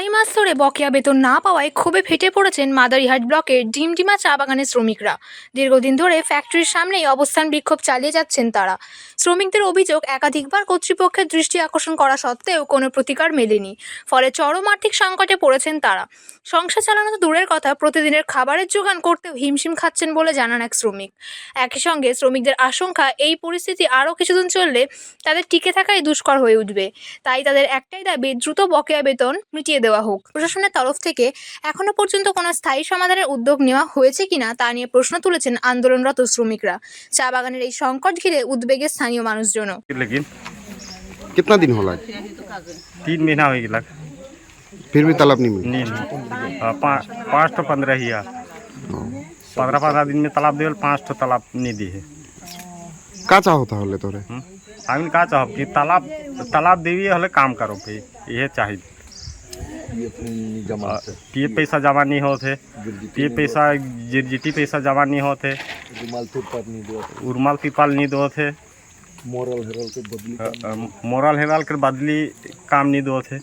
আড়াই মাস ধরে বকেয়া বেতন না পাওয়ায় ক্ষোভে ফেটে পড়েছেন মাদারিহাট ব্লকের ডিমডিমা চা বাগানের শ্রমিকরা। দীর্ঘদিন ধরে ফ্যাক্টরির সামনেই অবস্থান বিক্ষোভ চালিয়ে যাচ্ছেন তারা। শ্রমিকদের অভিযোগ, একাধিকবার কর্তৃপক্ষের দৃষ্টি আকর্ষণ করা সত্ত্বেও কোনো প্রতিকার মেলেনি, ফলে চরম আর্থিক সংকটে পড়েছেন তারা। সংসার চালানো তো দূরের কথা, প্রতিদিনের খাবারের জোগান করতেও হিমশিম খাচ্ছেন বলে জানান এক শ্রমিক। একই সঙ্গে শ্রমিকদের আশঙ্কা, এই পরিস্থিতি আরও কিছুদিন চললে তাদের টিকে থাকাই দুষ্কর হয়ে উঠবে। তাই তাদের একটাই দাবি, দ্রুত বকেয়া বেতন মিটিয়ে দেওয়া। হোক প্রশাসনের তরফ থেকে এখনো পর্যন্ত কোনো স্থায়ী সমাধানের উদ্যোগ নেওয়া হয়েছে কিনা তা নিয়ে প্রশ্ন তুলেছেন আন্দোলনরত শ্রমিকরা চা বাগানের এই সংকট ঘিরে উদ্বেগে স্থানীয় মানুষজনও लेकिन कितना दिन हो लगा तीन महीना हो गया फिर भी तालाब नहीं मिला नहीं नहीं हाँ, पा- पाँच ठो पंद्रह ही है पंद्रह पंद्रह दिन में तालाब देवल पाँच ठो तालाब नहीं दी है का चाहो তাহলে তোরে हम्म? हम का चाहो कि तालाब तालाब देवी हले काम करो पे ये चाहिए ये पैसा जमा नहीं होते ये पैसा जिटी पैसा जमा नहीं होते उर्माल पीपाल नहीं दो थे मोरल हेरल के बदली मोरल हेराल के बदली काम नहीं दो थे